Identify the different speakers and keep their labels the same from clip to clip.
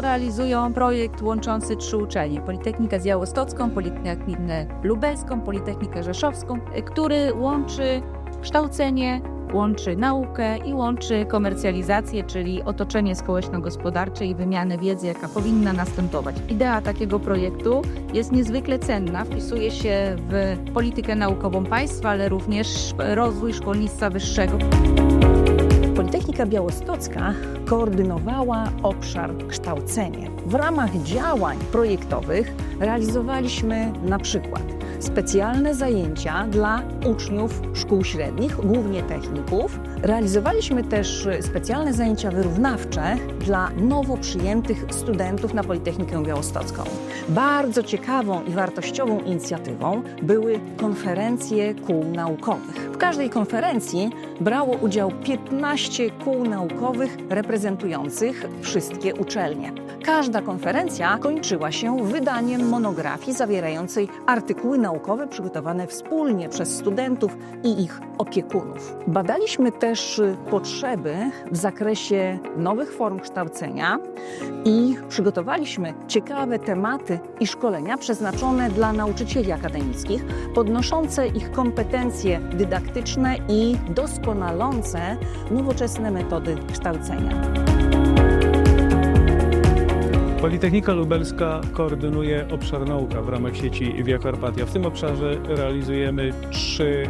Speaker 1: Realizują projekt łączący trzy uczelnie: Politechnikę Białostocką, Politechnikę Lubelską, Politechnikę Rzeszowską, który łączy kształcenie, łączy naukę i łączy komercjalizację, czyli otoczenie społeczno-gospodarcze i wymianę wiedzy, jaka powinna następować. Idea takiego projektu jest niezwykle cenna, wpisuje się w politykę naukową państwa, ale również rozwój szkolnictwa wyższego.
Speaker 2: Politechnika Białostocka koordynowała obszar kształcenie. W ramach działań projektowych realizowaliśmy na przykład specjalne zajęcia dla uczniów szkół średnich, głównie techników. Realizowaliśmy też specjalne zajęcia wyrównawcze dla nowo przyjętych studentów na Politechnikę Białostocką. Bardzo ciekawą i wartościową inicjatywą były konferencje kół naukowych. W każdej konferencji brało udział 15 kół naukowych reprezentujących wszystkie uczelnie. Każda konferencja kończyła się wydaniem monografii zawierającej artykuły naukowe przygotowane wspólnie przez studentów i ich opiekunów. Badaliśmy też y, potrzeby w zakresie nowych form kształcenia i przygotowaliśmy ciekawe tematy i szkolenia przeznaczone dla nauczycieli akademickich, podnoszące ich kompetencje dydaktyczne i doskonalące nowoczesne metody kształcenia.
Speaker 3: Politechnika Lubelska koordynuje obszar nauka w ramach sieci Via Carpatia. W tym obszarze realizujemy trzy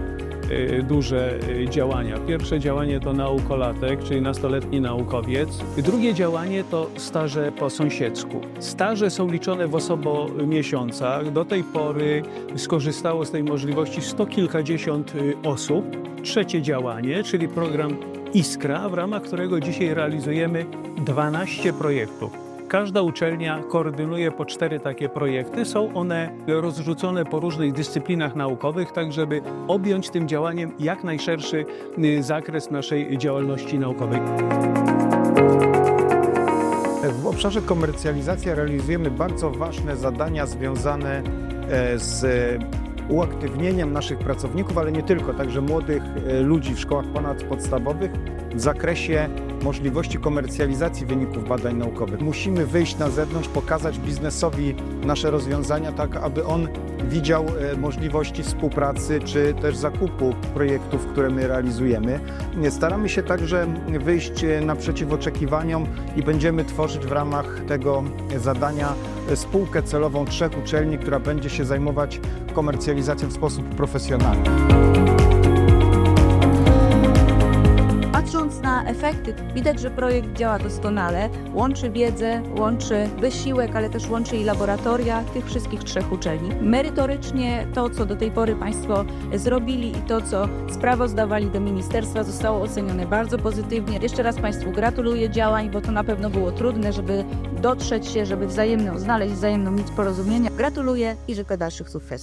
Speaker 3: y, duże y, działania. Pierwsze działanie to naukolatek, czyli nastoletni naukowiec. Drugie działanie to staże po sąsiedzku. Staże są liczone w osobo miesiącach. Do tej pory skorzystało z tej możliwości sto kilkadziesiąt y, osób. Trzecie działanie, czyli program Iskra, w ramach którego dzisiaj realizujemy 12 projektów. Każda uczelnia koordynuje po cztery takie projekty. Są one rozrzucone po różnych dyscyplinach naukowych, tak żeby objąć tym działaniem jak najszerszy y, zakres naszej działalności naukowej.
Speaker 4: W obszarze komercjalizacji realizujemy bardzo ważne zadania związane e, z uaktywnieniem naszych pracowników, ale nie tylko, także młodych e, ludzi w szkołach ponadpodstawowych w zakresie możliwości komercjalizacji wyników badań naukowych. Musimy wyjść na zewnątrz, pokazać biznesowi nasze rozwiązania, tak aby on widział e, możliwości współpracy czy też zakupu projektów, które my realizujemy. Staramy się także wyjść e, naprzeciw oczekiwaniom i będziemy tworzyć w ramach tego zadania spółkę celową trzech uczelni, która będzie się zajmować komercjalizacją w sposób profesjonalny.
Speaker 1: Efekty, widać, że projekt działa doskonale. Łączy wiedzę, łączy wysiłek, ale też łączy i laboratoria tych wszystkich trzech uczelni. Merytorycznie to, co do tej pory Państwo zrobili i to, co sprawozdawali do ministerstwa, zostało ocenione bardzo pozytywnie. Jeszcze raz Państwu gratuluję działań, bo to na pewno było trudne, żeby dotrzeć się, żeby wzajemną znaleźć wzajemną nic porozumienia. Gratuluję i życzę dalszych sukcesów.